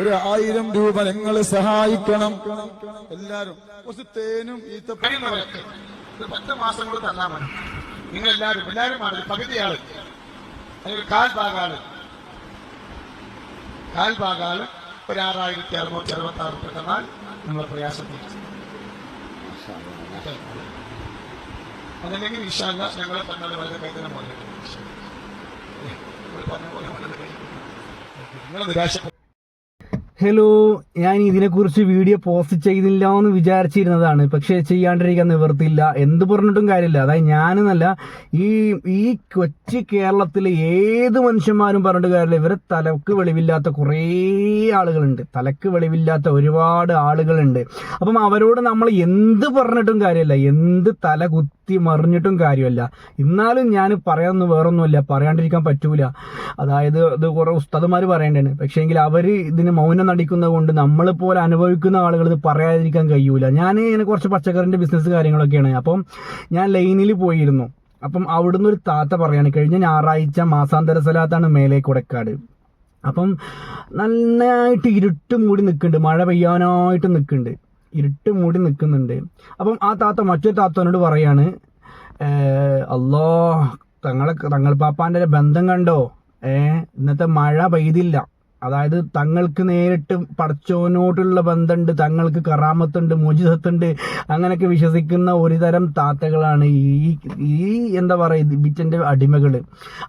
ഒരു ആയിരം രൂപ നിങ്ങൾ സഹായിക്കണം. എല്ലാരും കുറച്ച് തേനും ഈത്തപ്പഴം പത്ത് മാസം കൂടി തന്നാൽ മതി. നിങ്ങൾ ആണ് പകുതി ആൾ അല്ലെങ്കിൽ കാൽ ഭാഗാൾ. കാൽ ഭാഗാൾ ഒരു ആറായിരത്തി അറുന്നൂറ്റി അറുപത്തി ആറ് രൂപ തന്നാൽ നമ്മളെ പ്രയാസം അതല്ലെങ്കിൽ വിശാല ഞങ്ങളെ തന്നെ വളരെ വേദന പോലെ. നിങ്ങൾ നിരാശപ്പെട്ടു ഹലോ ഞാൻ ഇതിനെക്കുറിച്ച് വീഡിയോ പോസ്റ്റ് ചെയ്തില്ല എന്ന് വിചാരിച്ചിരുന്നതാണ്. പക്ഷേ ചെയ്യാണ്ടിരിക്കാൻ നിവർത്തിയില്ല എന്ത് പറഞ്ഞിട്ടും കാര്യമില്ല. അതായത് ഞാനെന്നല്ല ഈ ഈ കൊച്ചി കേരളത്തിലെ ഏത് മനുഷ്യന്മാരും പറഞ്ഞിട്ട് കാര്യമില്ല. ഇവരെ തലക്ക് വെളിവില്ലാത്ത കുറേ ആളുകളുണ്ട്. തലക്ക് വെളിവില്ലാത്ത ഒരുപാട് ആളുകളുണ്ട്. അപ്പം അവരോട് നമ്മൾ എന്ത് പറഞ്ഞിട്ടും കാര്യമില്ല. എന്ത് തല കുത്തി മറിഞ്ഞിട്ടും കാര്യമല്ല. എന്നാലും ഞാൻ പറയാമെന്ന് വേറൊന്നുമില്ല. പറയാണ്ടിരിക്കാൻ പറ്റൂല. അതായത് ഇത് കുറെ ഉസ്താദുമാർ പറയേണ്ടതാണ് പക്ഷേങ്കിൽ അവർ ഇതിന് മൗനം നടിക്കുന്നത് കൊണ്ട് നമ്മളെ പോലെ അനുഭവിക്കുന്ന ആളുകൾ ഇത് പറയാതിരിക്കാൻ കഴിയൂല. ഞാൻ ഇങ്ങനെ കുറച്ച് പച്ചക്കറിന്റെ ബിസിനസ് കാര്യങ്ങളൊക്കെയാണ്. അപ്പം ഞാൻ ലൈനിൽ പോയിരുന്നു. അപ്പം അവിടുന്ന് ഒരു താത്ത പറയാണ് കഴിഞ്ഞ ഞായറാഴ്ച മാസാന്തര സ്ഥലത്താണ് മേലെ കൊടക്കാട് അപ്പം നന്നായിട്ട് ഇരുട്ട് മൂടി നിൽക്കുന്നുണ്ട് മഴ പെയ്യാനായിട്ട് നിൽക്കുന്നുണ്ട് ഇരുട്ട് മൂടി നിൽക്കുന്നുണ്ട്. അപ്പം ആ താത്ത മറ്റൊരു താത്തനോട് പറയാണ് "ഏഹ്, അല്ലോ തങ്ങളെ തങ്ങൾ പാപ്പാന്റെ ബന്ധം കണ്ടോ? ഏ ഇന്നത്തെ മഴ പെയ്തില്ല. അതായത് തങ്ങൾക്ക് നേരിട്ട് പടച്ചോനോട്ടുള്ള ബന്ധമുണ്ട് തങ്ങൾക്ക് കറാമത്തുണ്ട് മോചിതത്തുണ്ട് അങ്ങനെയൊക്കെ വിശ്വസിക്കുന്ന ഒരുതരം താത്തകളാണ് ഈ ഈ എന്താ പറയുക ബിറ്റന്റെ അടിമകൾ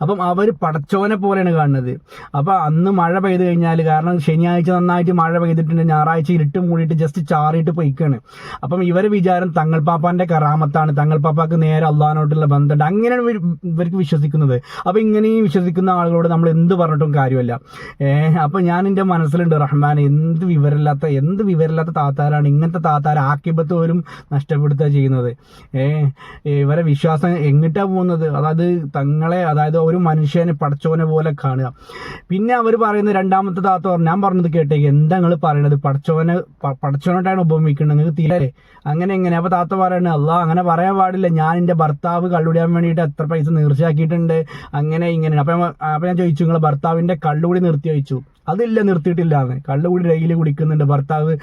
അപ്പം അവർ പടച്ചോനെ പോലെയാണ് കാണുന്നത്. അപ്പം അന്ന് മഴ പെയ്ത് കഴിഞ്ഞാൽ കാരണം ശനിയാഴ്ച നന്നായിട്ട് മഴ പെയ്തിട്ടുണ്ട് ഞായറാഴ്ച ഇരുട്ട് മൂടിയിട്ട് ജസ്റ്റ് ചാറിയിട്ട് പൊയ്ക്കാണ്. അപ്പം ഇവരെ വിചാരം തങ്ങൾ പാപ്പാന്റെ കറാമത്താണ് തങ്ങൾ പാപ്പാക്ക് നേരെ അള്ളഹാനോട്ടുള്ള ബന്ധമുണ്ട്. അങ്ങനെയാണ് ഇവർ- ഇവർക്ക് വിശ്വസിക്കുന്നത്. അപ്പം ഇങ്ങനെയും വിശ്വസിക്കുന്ന ആളുകളോട് നമ്മൾ എന്ത് പറഞ്ഞിട്ടും കാര്യമല്ല. ഏഹ് അപ്പൊ ഞാൻ എന്റെ മനസ്സിലുണ്ട് റഹ്മാൻ എന്ത് വിവരമില്ലാത്ത എന്ത് വിവരമില്ലാത്ത താത്താരാണ് ഇങ്ങനത്തെ താത്താര ആക്കിബത്ത് പോലും നഷ്ടപ്പെടുത്തുക ചെയ്യുന്നത്. ഏ ഇവരെ വിശ്വാസം എങ്ങിട്ടാ പോകുന്നത്? അതായത് തങ്ങളെ അതായത് ഒരു മനുഷ്യനെ പടച്ചോനെ പോലെ കാണുക. പിന്നെ അവർ പറയുന്ന രണ്ടാമത്തെ താത്ത ഞാൻ പറഞ്ഞത് കേട്ടേക്ക് എന്താ നിങ്ങൾ പറയണത്? പടച്ചോനെ പടച്ചോനോട്ടാണ് ഉപമിക്കുന്നത് നിങ്ങൾക്ക് തീരെ അങ്ങനെ എങ്ങനെ? അപ്പൊ താത്ത പറയണ അല്ല അങ്ങനെ പറയാൻ പാടില്ല. ഞാൻ എന്റെ ഭർത്താവ് കള്ളുടിയാൻ വേണ്ടിയിട്ട് എത്ര പൈസ നീർച്ചയാക്കിയിട്ടുണ്ട്. അങ്ങനെ ഇങ്ങനെ. അപ്പൊ അപ്പൊ ഞാൻ ചോദിച്ചു നിങ്ങളെ ഭർത്താവിന്റെ കള്ളുകൂടി നിർത്തി ചോദിച്ചു. അതില്ല നിർത്തിയിട്ടില്ല എന്ന്. കള്ളുകൂടി ഡെയിലി കുടിക്കുന്നുണ്ട്. ഭർത്താവ്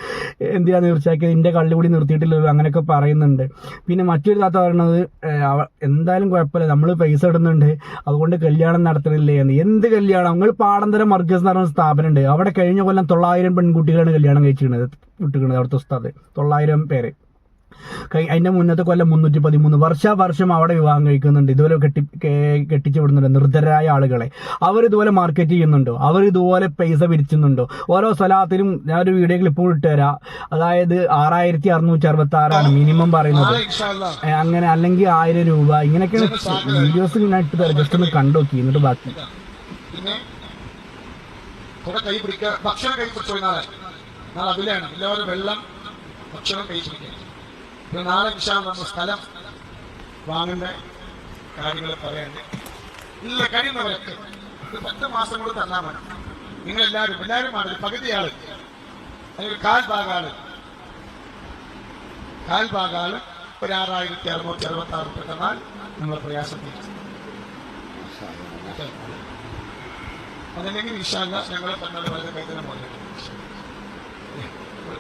എന്തിനാ തീർച്ചയായിട്ടും എന്റെ കള്ളുകൂടി നിർത്തിയിട്ടില്ല അങ്ങനെയൊക്കെ പറയുന്നുണ്ട്. പിന്നെ മറ്റൊരു താത്ത പറയണത് എന്തായാലും കുഴപ്പമില്ല. നമ്മൾ പൈസ ഇടുന്നുണ്ട്. അതുകൊണ്ട് കല്യാണം നടത്തണില്ലേ എന്ന്. എന്ത് കല്യാണം? നിങ്ങൾ പാടന്തരം മർഗസ് എന്ന് പറഞ്ഞ സ്ഥാപനമുണ്ട്. അവിടെ കഴിഞ്ഞ കൊല്ലം തൊള്ളായിരം പെൺകുട്ടികളാണ് കല്യാണം കഴിച്ചിരിക്കുന്നത് വിട്ടിരിക്കുന്നത് അവിടുത്തെ ഉസ്താദ്. തൊള്ളായിരം പേര്. അതിന്റെ മുന്നത്തെ കൊല്ലം മുന്നൂറ്റി പതിമൂന്ന് വർഷാവർഷം അവിടെ വിവാഹം കഴിക്കുന്നുണ്ട്. ഇതുപോലെ കെട്ടി കെട്ടിച്ചു വിടുന്നുണ്ട്. നിർദ്ധരായ ആളുകളെ. അവർ ഇതുപോലെ മാർക്കറ്റ് ചെയ്യുന്നുണ്ടോ? അവർ ഇതുപോലെ പൈസ പിരിച്ചുന്നുണ്ടോ? ഓരോ സ്ഥലത്തിലും ഞാൻ ഒരു വീഡിയോ ക്ലിപ്പ് ഇട്ടുതരാം അതായത് ആറായിരത്തി അറുന്നൂറ്റി അറുപത്തി ആറാണ് മിനിമം പറയുന്നത് അങ്ങനെ അല്ലെങ്കിൽ ആയിരം രൂപ. ഇങ്ങനെയൊക്കെയാണ് വീഡിയോസ് ഞാൻ ഇട്ട് തരാം. ജസ്റ്റ് ഒന്ന് കണ്ടോക്കി എന്നിട്ട് ബാക്കി. കൈ പിടിക്കുക. ഭക്ഷണം കൈ പിടിച്ചു കഴിഞ്ഞാൽ അതിലാണ്. എല്ലാവരും വെള്ളം ഭക്ഷണം കൈ പിടിക്കുക. നാളെ വിശാൽ നമ്മൾ സ്ഥലം വാങ്ങുന്ന കാര്യങ്ങൾ പറയാണ്ട്. ഇല്ല കഴിയുന്നവരൊക്കെ ഒരു പത്ത് മാസം കൂടെ തന്നാൽ മതി. നിങ്ങൾ എല്ലാവരും എല്ലാവരും ആണ് പകുതി ആൾ അല്ലെങ്കിൽ കാൽ ഭാഗാൾ. കാൽ ഭാഗാൾ ഒരു ആറായിരത്തി അറുന്നൂറ്റി അറുപത്തി ആറ് റുപ്യ തന്നാൽ നമ്മളെ പ്രയാസം അതല്ലെങ്കിൽ വിശാല ഞങ്ങളെ പറഞ്ഞത് വളരെ വേദന പോലെ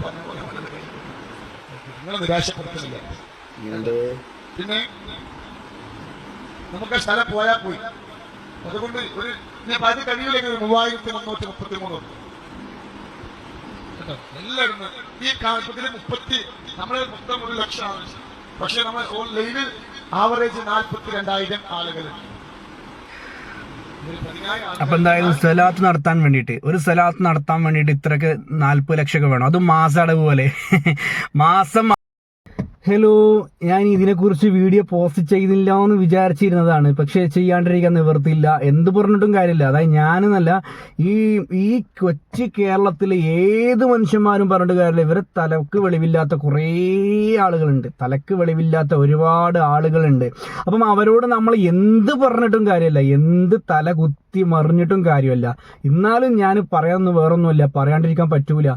പറഞ്ഞ പോലെ വളരെ കൈതനം. നിങ്ങളെ നിരാശപ്പെടുത്തുന്നില്ല. പിന്നെ നമുക്ക് ആ സ്ഥലം പോയാൽ പോയി. അതുകൊണ്ട് ഒരു ഞാൻ അത് കഴിയില്ലെങ്കിൽ ഒരു മൂവായിരത്തി മുന്നൂറ്റി മുപ്പത്തി മൂന്ന് എല്ലാവരും ഈ കാലത്തിൽ മുപ്പത്തി നമ്മളെ മൊത്തം ഒരു ലക്ഷമാണ്. പക്ഷെ നമ്മൾ ഓൺലൈനിൽ ആവറേജ് നാൽപ്പത്തി രണ്ടായിരം ആളുകളുണ്ട് ആളുകൾ അപ്പൊ എന്തായാലും സ്ഥലാത്ത് നടത്താൻ വേണ്ടിയിട്ട് ഒരു സ്ഥലാത്ത് നടത്താൻ വേണ്ടിയിട്ട് ഇത്രക്ക് നാല്പത് ലക്ഷമൊക്കെ വേണം. അതും മാസ അടവ് പോലെ. മാസം ഹലോ ഞാൻ ഇതിനെക്കുറിച്ച് വീഡിയോ പോസ്റ്റ് ചെയ്തില്ല എന്ന് വിചാരിച്ചിരുന്നതാണ്. പക്ഷേ ചെയ്യാണ്ടിരിക്കാൻ നിവർത്തിയില്ല എന്ത് പറഞ്ഞിട്ടും കാര്യമില്ല. അതായത് ഞാനെന്നല്ല ഈ ഈ കൊച്ചി കേരളത്തിലെ ഏത് മനുഷ്യന്മാരും പറഞ്ഞിട്ട് കാര്യമില്ല. ഇവരെ തലക്ക് വെളിവില്ലാത്ത കുറേ ആളുകളുണ്ട്. തലക്ക് വെളിവില്ലാത്ത ഒരുപാട് ആളുകളുണ്ട്. അപ്പം അവരോട് നമ്മൾ എന്ത് പറഞ്ഞിട്ടും കാര്യമില്ല. എന്ത് തല കുത്തി മറിഞ്ഞിട്ടും കാര്യമല്ല. എന്നാലും ഞാൻ പറയാമെന്ന് വേറൊന്നുമില്ല. പറയാണ്ടിരിക്കാൻ പറ്റൂല.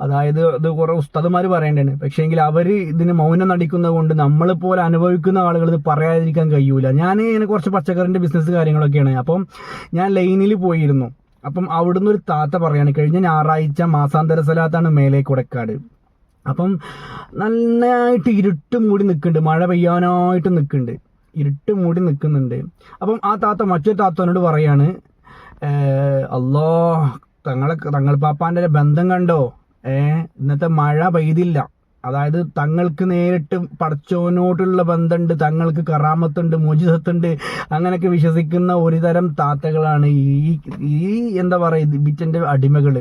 അതായത് ഇത് കുറെ ഉസ്താദുമാർ പറയേണ്ടതാണ് പക്ഷേ എങ്കിൽ അവർ ഇതിന് മൗനം നടിക്കുന്നത് കൊണ്ട് നമ്മളിപ്പോലെ പോലെ അനുഭവിക്കുന്ന ആളുകൾ ഇത് പറയാതിരിക്കാൻ കഴിയൂല. ഞാൻ ഇങ്ങനെ കുറച്ച് പച്ചക്കറിന്റെ ബിസിനസ് കാര്യങ്ങളൊക്കെയാണ്. അപ്പം ഞാൻ ലൈനിൽ പോയിരുന്നു. അപ്പം അവിടുന്ന് ഒരു താത്ത പറയാണ് കഴിഞ്ഞ ഞായറാഴ്ച മാസാന്തര സ്ഥലത്താണ് മേലെ കൊടക്കാട്. അപ്പം നന്നായിട്ട് ഇരുട്ട് മൂടി നിൽക്കുന്നുണ്ട് മഴ പെയ്യാനായിട്ട് നിൽക്കുന്നുണ്ട് ഇരുട്ട് മൂടി നിൽക്കുന്നുണ്ട്. അപ്പം ആ താത്ത മറ്റൊരു താത്തനോട് പറയാണ് "ഏഹ്, അല്ലോ തങ്ങളെ തങ്ങൾ പാപ്പാന്റെ ബന്ധം കണ്ടോ? ഏ ഇന്നത്തെ മഴ പെയ്തില്ല. അതായത് തങ്ങൾക്ക് നേരിട്ട് പടച്ചോനോട്ടുള്ള ബന്ധമുണ്ട് തങ്ങൾക്ക് കറാമത്തുണ്ട് മോചിതത്തുണ്ട് അങ്ങനെയൊക്കെ വിശ്വസിക്കുന്ന ഒരു തരം താത്തകളാണ് ഈ ഈ എന്താ പറയുക ബിറ്റന്റെ അടിമകൾ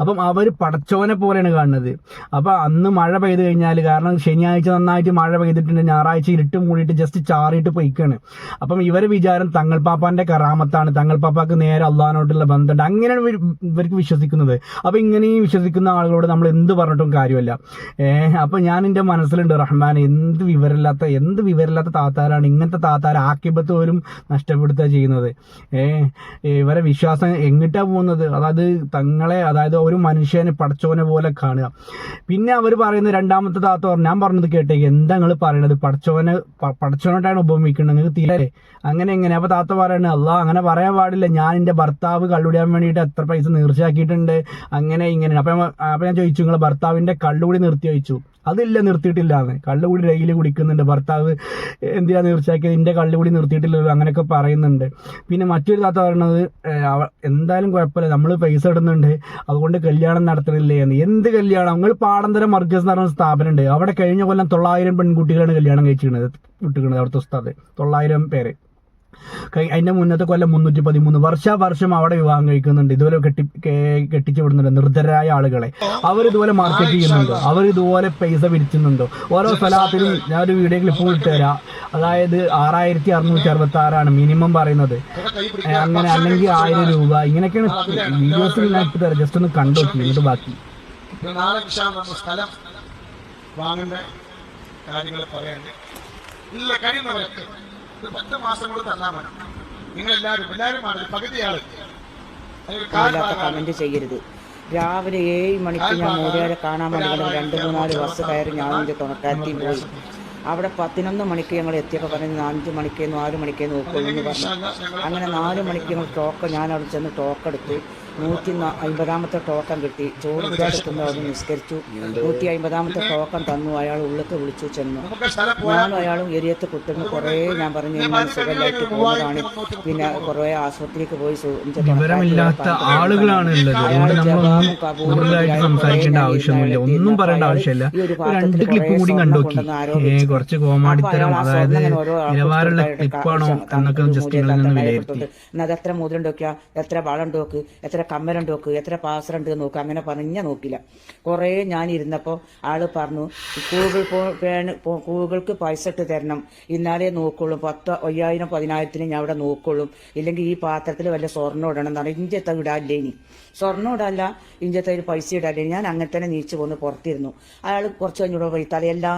അപ്പം അവർ പടച്ചോനെ പോലെയാണ് കാണുന്നത്. അപ്പോൾ അന്ന് മഴ പെയ്തു കഴിഞ്ഞാൽ കാരണം ശനിയാഴ്ച നന്നായിട്ട് മഴ പെയ്തിട്ടുണ്ട് ഞായറാഴ്ച ഇരുട്ട് മൂടിയിട്ട് ജസ്റ്റ് ചാറിയിട്ട് പൊയ്ക്കാണ്. അപ്പം ഇവരെ വിചാരം തങ്ങൾ പാപ്പാന്റെ കറാമത്താണ് തങ്ങൾ പാപ്പാക്ക് നേരെ അള്ളഹാനോട്ടുള്ള ബന്ധമുണ്ട്. അങ്ങനെയാണ് ഇവർക്ക് വിശ്വസിക്കുന്നത്. അപ്പോൾ ഇങ്ങനെയും വിശ്വസിക്കുന്ന ആളുകളോട് നമ്മൾ എന്ത് പറഞ്ഞിട്ടും കാര്യമല്ല. ഏഹ് അപ്പൊ ഞാൻ എന്റെ മനസ്സിലുണ്ട് റഹ്മാൻ എന്ത് വിവരമില്ലാത്ത എന്ത് വിവരമില്ലാത്ത താത്താരാണ് ഇങ്ങനത്തെ താത്താർ ആക്കിബത്ത് പോലും നഷ്ടപ്പെടുത്തുക ചെയ്യുന്നത്. ഏഹ് ഇവരെ വിശ്വാസം എങ്ങിട്ടാ പോകുന്നത്? അതായത് തങ്ങളെ അതായത് ഒരു മനുഷ്യനെ പടച്ചോനെ പോലെ കാണുക. പിന്നെ അവർ പറയുന്ന രണ്ടാമത്തെ താത്ത ഞാൻ പറഞ്ഞത് കേട്ടേക്ക് എന്താ നിങ്ങൾ പറയണത്? പടച്ചോനെ പടച്ചോനായിട്ടാണ് ഉപമിക്കുന്നത് നിങ്ങൾക്ക് തീരെ അങ്ങനെ എങ്ങനെ അപ്പൊ താത്ത പറയണത് അല്ല അങ്ങനെ പറയാൻ പാടില്ല. ഞാൻ എന്റെ ഭർത്താവ് കള്ളുടിയാൻ വേണ്ടിയിട്ട് എത്ര പൈസ നീർച്ചയാക്കിയിട്ടുണ്ട്. അങ്ങനെ ഇങ്ങനെ. അപ്പൊ അപ്പൊ ഞാൻ ചോദിച്ചു നിങ്ങളെ ഭർത്താവിന്റെ കള്ളുകൂടി നിർത്തി ചോദിച്ചു അതില്ല നിർത്തിയിട്ടില്ല എന്ന് കള്ളുകൂടി ഡെയിലി കുടിക്കുന്നുണ്ട്. ഭർത്താവ് എന്തിനാ നീർച്ചയാക്കിയത്? എന്റെ കള്ളുകൂടി നിർത്തിയിട്ടില്ലല്ലോ അങ്ങനെയൊക്കെ പറയുന്നുണ്ട്. പിന്നെ മറ്റൊരു താത്ത പറയണത് എന്തായാലും കുഴപ്പമില്ല. നമ്മൾ പൈസ ഇടുന്നുണ്ട്. അതുകൊണ്ട് കല്യാണം നടത്തണില്ലേ എന്ന്. എന്ത് കല്യാണം? നിങ്ങൾ പാടന്തരം മർഗസ് എന്ന് പറഞ്ഞ സ്ഥാപനമുണ്ട്. അവിടെ കഴിഞ്ഞ കൊല്ലം തൊള്ളായിരം പെൺകുട്ടികളാണ് കല്യാണം കഴിച്ചിരിക്കുന്നത് വിട്ടിരിക്കുന്നത് അവിടുത്തെ ഉസ്താദ്. തൊള്ളായിരം പേര്. അതിന്റെ മുന്നത്തെ കൊല്ലം മുന്നൂറ്റി പതിമൂന്ന് വർഷാവർഷം അവിടെ വിവാഹം കഴിക്കുന്നുണ്ട്. ഇതുപോലെ കെട്ടി കെട്ടിച്ചു വിടുന്നുണ്ട് നിർദ്ധരായ ആളുകളെ. അവർ ഇതുപോലെ മാർക്കറ്റ് ചെയ്യുന്നുണ്ടോ? അവർ ഇതുപോലെ പൈസ പിരിച്ചുന്നുണ്ടോ? ഓരോ സ്ഥലത്തിലും ഞാൻ ഒരു വീഡിയോ ക്ലിപ്പ് ഇട്ടുതരാം അതായത് ആറായിരത്തി അറുന്നൂറ്റി അറുപത്തി ആറാണ് മിനിമം പറയുന്നത് അങ്ങനെ അല്ലെങ്കിൽ ആയിരം രൂപ. ഇങ്ങനെയൊക്കെയാണ് വീഡിയോസിൽ ഞാൻ ഇട്ട് തരാം. ജസ്റ്റ് ഒന്ന് കണ്ടു നോക്കി. എന്നിട്ട് ബാക്കി. നാളെ സ്ഥലം. വാങ്ങേണ്ട കാര്യങ്ങൾ പറയാൻ ഇല്ല കഴിയുന്നവരൊക്കെ. ഒരു പത്ത് മാസം കൂടെ തന്നാൽ മതി. നിങ്ങൾ എല്ലാവരും എല്ലാവരും ആണ് പകുതി ആൾ. അതിനൊരു കാൽ കമന്റ് ചെയ്യരുത്. രാവിലെ ഏഴ് മണിക്ക് ഞാൻ മോദിയാരെ കാണാൻ വേണ്ടി ഇവിടെ രണ്ട് മൂന്നാൽ ബസ് കയറി ഞാൻ എന്റെ തുണക്കാരത്തിൽ പോയി. അവിടെ പതിനൊന്ന് മണിക്ക് ഞങ്ങൾ എത്തിയപ്പോൾ പറഞ്ഞു അഞ്ച് മണിക്ക് നാല് മണിക്ക് നോക്കുമെന്ന് പറഞ്ഞു. അങ്ങനെ നാല് മണിക്ക് ഞങ്ങൾ ടോക്ക് ഞാൻ അവിടെ ചെന്ന് ടോക്കൺ എടുത്ത്. നൂറ്റി അമ്പതാമത്തെ ടോക്കൺ കിട്ടി. ചോറ് എടുക്കുമ്പോൾ അവിടെ നിസ്കരിച്ചു. നൂറ്റി അമ്പതാമത്തെ ടോക്കൺ തന്നു. അയാൾ ഉള്ളിലേക്ക് വിളിച്ചു ചെന്നു. ഞാനും അയാളും എരിയത്ത് കുട്ടുന്നു കുറേ ഞാൻ പറഞ്ഞു ഞാൻ സുഖമായിട്ട് പോകുന്നതാണ്. പിന്നെ കുറേ ആശുപത്രിക്ക് പോയി വിവരമില്ലാത്ത ആളുകളാണ് സംസാരിക്കേണ്ട ആവശ്യമൊന്നുമില്ല. ഒന്നും പറയേണ്ട ആവശ്യമില്ല. രണ്ട് ക്ലിപ്പ് കൂടി കണ്ടുനോക്കി കുറച്ച് കോമാടിത്തരം അതായത് നിലവാരമുള്ള ക്ലിപ്പാണോ എന്നൊക്കെ ജസ്റ്റ് വിലയിരുത്തി. അത് എത്ര മുതലുണ്ട് നോക്കിയാ? എത്ര വളം ഉണ്ടോക്ക് എത്ര കമ്മലുണ്ട് നോക്ക് എത്ര പാസറുണ്ട് നോക്ക് അങ്ങനെ പറഞ്ഞ നോക്കില്ല. കുറേ ഞാൻ ഇരുന്നപ്പോൾ ആൾ പറഞ്ഞു ഗൂഗിൾ പോ ഗൂഗിൾക്ക് പൈസ ഇട്ട് തരണം. ഇന്നാലേ നോക്കുള്ളൂ. പത്ത് അയ്യായിരം പതിനായിരത്തിന് ഞാൻ അവിടെ നോക്കുള്ളൂ. ഇല്ലെങ്കിൽ ഈ പാത്രത്തിൽ വല്ല സ്വർണം ഇടണം എന്നാണ്. ഇഞ്ചത്തെ ഇടാല്ലേ ഇനി? സ്വർണം ഇടല്ല ഇഞ്ചത്തെ ഒരു പൈസ ഇടാല്ലേ ഞാൻ അങ്ങനെ തന്നെ നീച്ചു പോന്ന് പുറത്തിരുന്നു. അയാൾ കുറച്ച് കഴിഞ്ഞൂടെ തല എല്ലാ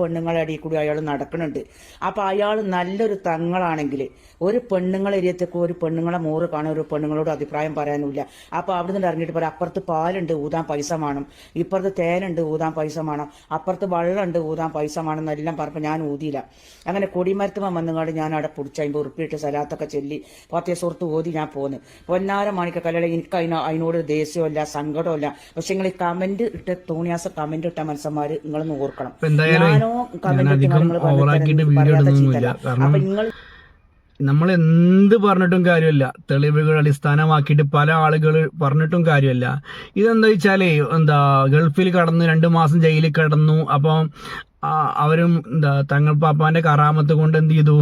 പെണ്ണുങ്ങളുടെ അടിയിൽ കൂടി അയാൾ നടക്കുന്നുണ്ട്. അപ്പോൾ അയാൾ നല്ലൊരു തങ്ങളാണെങ്കിൽ ഒരു പെണ്ണുങ്ങളെ എരിയത്തേക്ക് ഒരു പെണ്ണുങ്ങളെ മോറ് കാണാൻ ഒരു പെണ്ണുങ്ങളോട് അഭിപ്രായം പറയാനില്ല അപ്പോൾ അവിടെ നിന്ന് ഇറങ്ങിയിട്ട് പറയാം അപ്പുറത്ത് പാലുണ്ട് ഊതാൻ പൈസ വേണം. ഇപ്പുറത്ത് തേനുണ്ട് ഊതാൻ പൈസ വേണം. അപ്പുറത്ത് വെള്ളമുണ്ട് ഊതാൻ പൈസ വേണം. എന്നെല്ലാം പറഞ്ഞപ്പോൾ ഞാൻ ഊതിയില്ല. അങ്ങനെ കൊടിമരത്തുമ്മ വന്നുകൊണ്ട് ഞാൻ അവിടെ പിടിച്ച് അമ്പത് ഉറുപ്പിയിട്ട് സ്ഥലത്തൊക്കെ ചൊല്ലി പത്തേ സുഹൃത്ത് ഓതി ഞാൻ പോന്ന്. പൊന്നാര മാണിക്ക കല്ലട എനിക്ക് അതിനോ അതിനോട് ദേഷ്യമല്ല സങ്കടമല്ല പക്ഷെ നിങ്ങൾ ഈ കമന്റ് ഇട്ട് തോണിയാസ കമന്റ് ഇട്ട മനസ്സന്മാർ നിങ്ങളൊന്ന് ഓർക്കണം. ഞാനോ കമന്റ് ഇട്ട് നിങ്ങൾ പറയാത്ത ചീത്തല്ല. അപ്പൊ നിങ്ങൾ നമ്മൾ എന്ത് പറഞ്ഞിട്ടും കാര്യമില്ല. തെളിവുകൾ അടിസ്ഥാനമാക്കിയിട്ട് പല ആളുകൾ പറഞ്ഞിട്ടും കാര്യമില്ല. ഇതെന്താ വെച്ചാൽ എന്താ ഗൾഫിൽ കടന്നു രണ്ട് മാസം ജയിലിൽ കടന്നു. അപ്പം അവരും എന്താ തങ്ങൾ പാപ്പാന്റെ കറാമത്ത് കൊണ്ട് എന്ത് ചെയ്തു?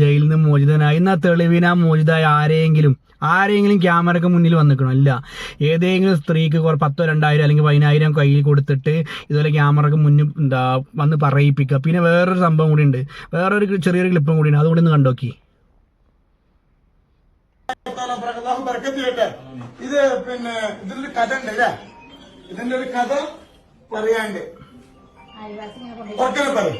ജയിലിൽ നിന്ന് മോചിതനായി. എന്നാ തെളിവിനാ മോചിതായ ആരെയെങ്കിലും ആരെങ്കിലും ക്യാമറയ്ക്ക് മുന്നിൽ വന്നിക്കണോ ഇല്ല. ഏതെങ്കിലും സ്ത്രീക്ക് കുറെ പത്തോ രണ്ടായിരം അല്ലെങ്കിൽ പതിനായിരം കയ്യിൽ കൊടുത്തിട്ട് ഇതുപോലെ ക്യാമറയ്ക്ക് മുന്നിൽ എന്താ വന്ന് പറയിപ്പിക്കുക. പിന്നെ വേറൊരു സംഭവം കൂടി ഉണ്ട്. വേറൊരു ചെറിയൊരു ക്ലിപ്പും കൂടി ഉണ്ട്. അതുകൂടി ഒന്ന് കണ്ടോക്കി. ചെയ്യട്ടെ ഇത് പിന്നെ ഇതിലൊരു കഥ ഉണ്ട് അല്ലേ? ഇതിന്റെ ഒരു കഥ പറയാണ്ട്. ഓർക്കനെ പറയും.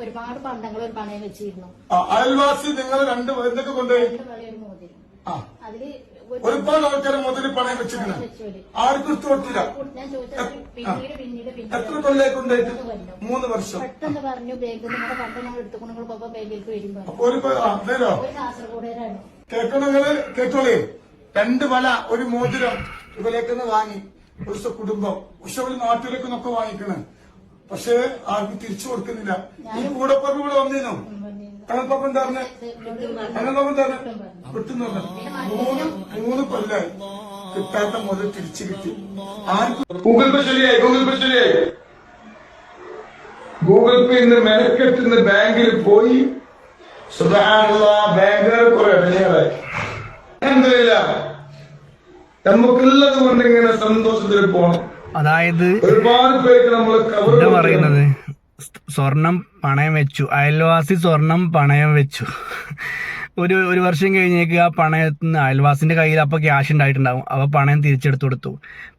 ഒരുപാട് പണ്ടങ്ങൾ ഒരു പണയം വെച്ചിരുന്നു. ആ, അയൽവാസി നിങ്ങൾ രണ്ട് എന്തൊക്കെ കൊണ്ടുപോയി? അതിൽ ഒരുപാട് ആൾക്കാർ മുതൽ പണയം വെച്ചിരുന്നു ആർക്കും പിന്നീട് എത്ര കൊല്ലേക്ക് ഉണ്ടായിട്ട് മൂന്ന് വർഷം. പെട്ടെന്ന് പറഞ്ഞു ബാങ്കിൽ നിങ്ങളുടെ പണ്ട് ഞങ്ങൾ എടുത്തുകൊണ്ട് പോകുമ്പോ ബാങ്കിലേക്ക് വരുമ്പോ. ഒരു പ- കേൾക്കണങ്ങൾ കേട്ടോളേ. രണ്ട് വല ഒരു മോതിരം ഇവലേക്കൊന്ന് വാങ്ങി. ഒരു കുടുംബം പക്ഷെ ഒരു നാട്ടിലേക്ക് നിന്നൊക്കെ വാങ്ങിക്കണേ. പക്ഷെ ആർക്കും തിരിച്ചു കൊടുക്കുന്നില്ല. ഈ കൂടെ പറഞ്ഞു ഇവിടെ വന്നിരുന്നു. കണക്കൊപ്പം എന്താ കണക്കൊപ്പം എന്താ കിട്ടുന്നു മൂന്ന് മൂന്ന് കൊല്ലായി. കിട്ടാത്ത മുതൽ തിരിച്ചു കിട്ടി. ആർക്കും ഗൂഗിൾ പേ ശരിയായി ഗൂഗിൾ പേ ശരിയായി. ഗൂഗിൾ പേ ഇന്ന് മെനക്കെട്ടുന്ന ബാങ്കിൽ പോയി സുധാനുള്ള ബാങ്കുകാർ കുറെ ഇടങ്ങേറായി എന്തില്ല നമുക്കുള്ളത് കൊണ്ട് ഇങ്ങനെ സന്തോഷത്തിൽ പോണം. അതായത് ഒരുപാട് പേർക്ക് നമ്മൾ എന്താ പറയുന്നത്? സ്വർണം പണയം വെച്ചു. അയൽവാസി സ്വർണം പണയം വെച്ചു. ഒരു ഒരു വർഷം കഴിഞ്ഞേക്ക് ആ പണയത്തിൽ നിന്ന് അയൽവാസിന്റെ കയ്യിൽ അപ്പോൾ ക്യാഷ് ഉണ്ടായിട്ടുണ്ടാവും. അപ്പോൾ പണയം തിരിച്ചെടുത്തു കൊടുത്തു.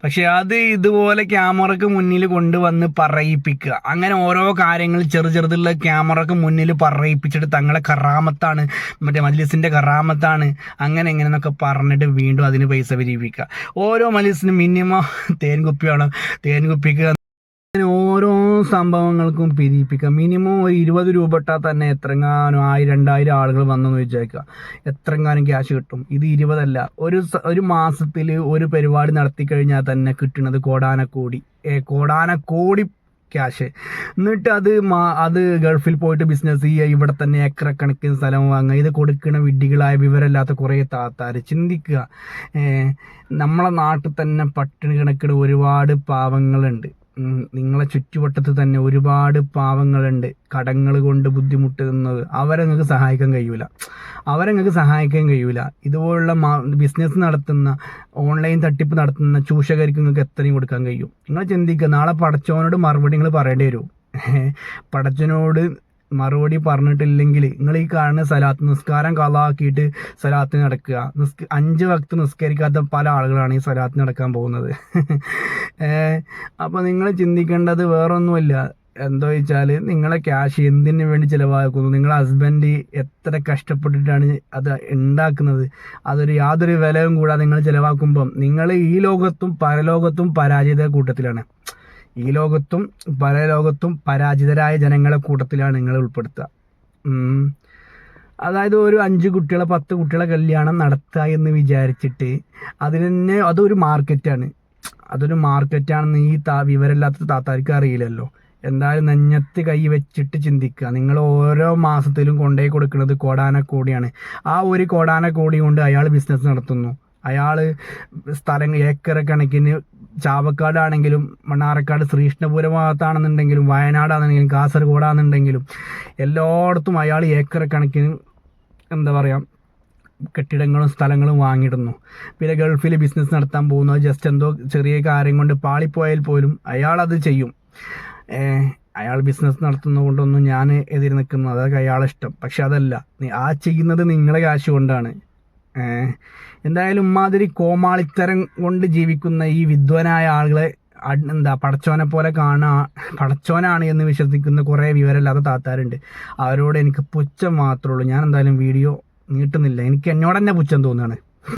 പക്ഷേ അത് ഇതുപോലെ ക്യാമറക്ക് മുന്നിൽ കൊണ്ടുവന്ന് പറയിപ്പിക്കുക. അങ്ങനെ ഓരോ കാര്യങ്ങൾ ചെറു ചെറുതുള്ള ക്യാമറക്ക് മുന്നിൽ പറയിപ്പിച്ചിട്ട് തങ്ങളെ കറാമത്താണ് മറ്റേ മജ്ലിസിന്റെ കറാമത്താണ് അങ്ങനെ എങ്ങനെ എന്നൊക്കെ പറഞ്ഞിട്ട് വീണ്ടും അതിന് പൈസ പിരിപ്പിക്കുക ഓരോ മജ്ലിസിനും മിനിമം തേൻ കുപ്പി വേണം ഓരോ സംഭവങ്ങൾക്കും പിരിപ്പിക്കുക മിനിമം ഒരു ഇരുപത് രൂപ ഇട്ടാൽ തന്നെ എത്രങ്ങാനും ആയിരം രണ്ടായിരം ആളുകൾ വന്നെന്ന് വിചാരിക്കുക. എത്രങ്ങാനും ക്യാഷ് കിട്ടും. ഇത് ഇരുപതല്ല. ഒരു ഒരു മാസത്തിൽ ഒരു പരിപാടി നടത്തി കഴിഞ്ഞാൽ തന്നെ കിട്ടുന്നത് കോടാനക്കോടി. കോടാനക്കോടി ക്യാഷ്. എന്നിട്ട് അത് മാ അത് ഗൾഫിൽ പോയിട്ട് ബിസിനസ് ചെയ്യുക ഇവിടെ തന്നെ ഏക്കറ കണക്കിന് സ്ഥലം വാങ്ങുക. ഇത് കൊടുക്കുന്ന വിഡ്ഢികളായ വിവരമില്ലാത്ത കുറേ താത്താർ ചിന്തിക്കുക. നമ്മളെ നാട്ടിൽ തന്നെ പട്ടിണി കണക്കിന് ഒരുപാട് പാവങ്ങളുണ്ട്. നിങ്ങളെ ചുറ്റുവട്ടത്ത് തന്നെ ഒരുപാട് പാവങ്ങളുണ്ട്. കടങ്ങൾ കൊണ്ട് ബുദ്ധിമുട്ടുന്നത്. അവരെ നിങ്ങൾക്ക് സഹായിക്കാൻ കഴിയൂല. അവരെ നിങ്ങൾക്ക് സഹായിക്കാൻ കഴിയൂല. ഇതുപോലുള്ള ബിസിനസ് നടത്തുന്ന ഓൺലൈൻ തട്ടിപ്പ് നടത്തുന്ന ചൂഷകർക്ക് നിങ്ങൾക്ക് എത്രയും കൊടുക്കാൻ കഴിയും. നിങ്ങൾ ചിന്തിക്കുക നാളെ പടച്ചവനോട് മറുപടി നിങ്ങൾ പറയേണ്ടി വരും. പടച്ചവനോട് മറുപടി പറഞ്ഞിട്ടില്ലെങ്കിൽ നിങ്ങൾ ഈ കാണുന്ന സലാത്ത് നിസ്കാരം കളാക്കിയിട്ട് സലാത്ത് നടക്കുക. നിസ്ക അഞ്ച് വക്ത് നിസ്കരിക്കാത്ത പല ആളുകളാണ് ഈ സലാത്ത് നടക്കാൻ പോകുന്നത്. അപ്പോൾ നിങ്ങൾ ചിന്തിക്കേണ്ടത് വേറൊന്നുമില്ല. എന്താ വെച്ചാൽ നിങ്ങളെ ക്യാഷ് എന്തിനു വേണ്ടി ചിലവാക്കുന്നു? നിങ്ങളെ ഹസ്ബൻഡ് എത്ര കഷ്ടപ്പെട്ടിട്ടാണ് അത് ഉണ്ടാക്കുന്നത് അതൊരു യാതൊരു വിലയും കൂടാതെ നിങ്ങൾ ചിലവാക്കുമ്പം നിങ്ങൾ ഈ ലോകത്തും പരലോകത്തും പരാജയത കൂട്ടത്തിലാണ്. ഈ ലോകത്തും പല ലോകത്തും പരാജിതരായ ജനങ്ങളെ കൂട്ടത്തിലാണ് നിങ്ങൾ ഉൾപ്പെടുത്തുക. അതായത് ഒരു അഞ്ച് കുട്ടികളെ പത്ത് കുട്ടികളെ കല്യാണം നടത്തുക എന്ന് വിചാരിച്ചിട്ട് അതിന് തന്നെ അതൊരു മാർക്കറ്റാണ്. അതൊരു മാർക്കറ്റാണെന്ന് ഈ താ വിവരമില്ലാത്ത താത്താർക്ക് അറിയില്ലല്ലോ. എന്തായാലും നെഞ്ഞത്ത് കൈ വെച്ചിട്ട് ചിന്തിക്കുക. നിങ്ങൾ ഓരോ മാസത്തിലും കൊണ്ടുപോയി കൊടുക്കുന്നത് കോടാന കോടിയാണ്. ആ ഒരു കോടാന കോടി കൊണ്ട് അയാൾ ബിസിനസ് നടത്തുന്നു. അയാൾ സ്ഥലങ്ങൾ ഏക്കർ കണക്കിന് ചാവക്കാടാണെങ്കിലും മണ്ണാറക്കാട് ശ്രീകൃഷ്ണപുരം ഭാഗത്താണെന്നുണ്ടെങ്കിലും വയനാടാണെന്നുണ്ടെങ്കിലും കാസർഗോഡാണെന്നുണ്ടെങ്കിലും എല്ലായിടത്തും അയാൾ ഏക്കർ കണക്കിന് എന്താ പറയുക കെട്ടിടങ്ങളും സ്ഥലങ്ങളും വാങ്ങിയിടുന്നു. പിന്നെ ഗൾഫിൽ ബിസിനസ് നടത്താൻ പോകുന്നു. ജസ്റ്റ് എന്തോ ചെറിയ കാര്യം കൊണ്ട് പാളിപ്പോയാൽ പോലും അയാളത് ചെയ്യും. അയാൾ ബിസിനസ് നടത്തുന്നത് കൊണ്ടൊന്നും ഞാൻ എതിര് നിൽക്കുന്നു അതൊക്കെ അയാളിഷ്ടം പക്ഷെ അതല്ല ആ ചെയ്യുന്നത് നിങ്ങളെ കാശ് കൊണ്ടാണ്. എന്തായാലും ഉമ്മാതിരി കോമാളിത്തരം കൊണ്ട് ജീവിക്കുന്ന ഈ വിദ്വനായ ആളുകളെ എന്താ പടച്ചോനെ പോലെ കാണാ പടച്ചോനാണ് എന്ന് വിശ്വസിക്കുന്ന കുറേ വിവരമില്ലാത്ത താത്താരുണ്ട്. അവരോട് എനിക്ക് പുച്ഛം മാത്രമേ ഉള്ളൂ. ഞാൻ എന്തായാലും വീഡിയോ നീട്ടുന്നില്ല. എനിക്ക് എന്നോട് തന്നെ പുച്ഛം തോന്നുകയാണ്.